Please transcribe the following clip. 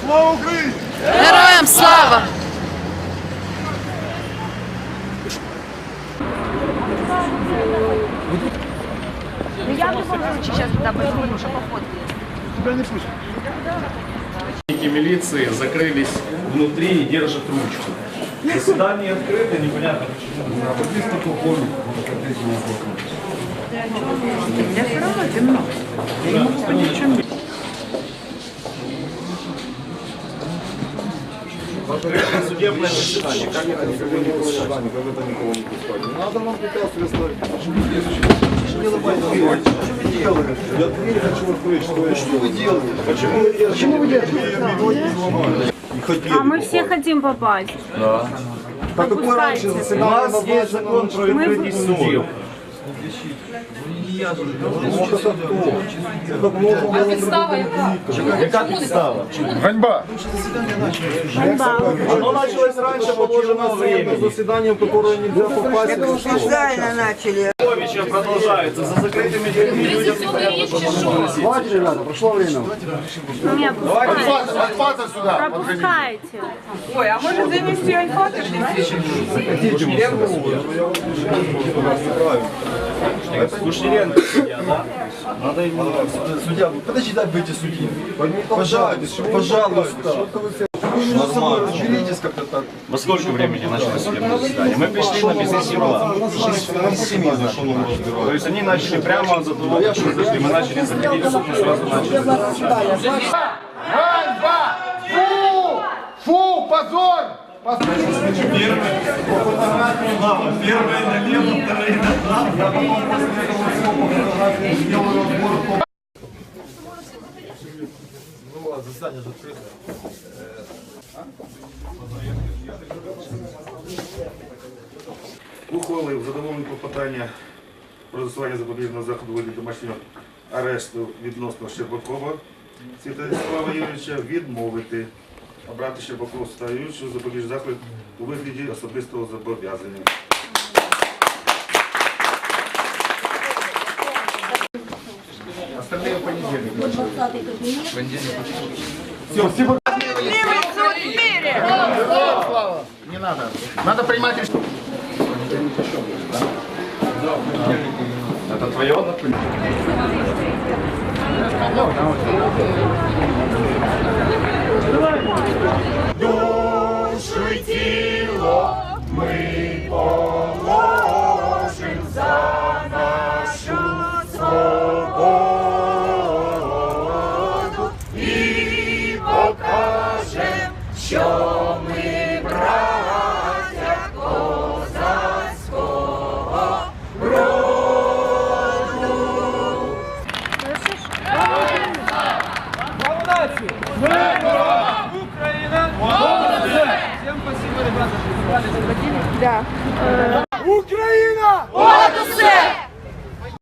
Слава Україні! Героям слава! Ну я в любом случае сейчас туда пойду, чтобы пофоткали. Тебя не пустят. Милиции закрылись внутри и держат ручку. Заседание открыто, непонятно почему. Я все равно темно. Открыто судебное заседание. Как это никого не пускать? Надо нам препятствие ставить. Я дверь хочу открыть, что, что вы делаете? Почему вы делаете? Почему вы делаете? А мы все хотим попасть. Так какое раньше Пропускайте. У нас есть закон про открытие судеб. Было Підстава яка? Яка підстава? Ганьба! Оно началось раньше положенного времени. Заседание, в которое нельзя попасть. Специально начали. Сховища продолжается. За закрытыми дверьми людям непонятно, что нужно выносить. Хватит, ребята, прошло время. Меня пускайте. Отпада сюда! Пропускайте. Ой, а може занести альфа? Кушниренко судья, да? Надо ему... Судья, подожди, дай выйти судьи. Пожалуйста, пожалуйста. Собой разберитесь как-то так. Во сколько времени начали судебное заседание? Мы пришли на бизнес-сигнал. То есть они начали прямо за того, как мы зашли. Мы начали заходить в суд, мы сразу начали. Ганьба! Фу! Фу! Позор! Ну, а заседание же. Ухвалив задоволені попитання про засування запобіжного заходу вигляді домашнього арешту відносно Щербакова Святослава Юрійовича відмовити. обрати Щербакова Святослава Юрійовича запобіжний заход у вигляді особистого зобов'язання. Не надо. Надо принимать решение. Это твое? Да. Э,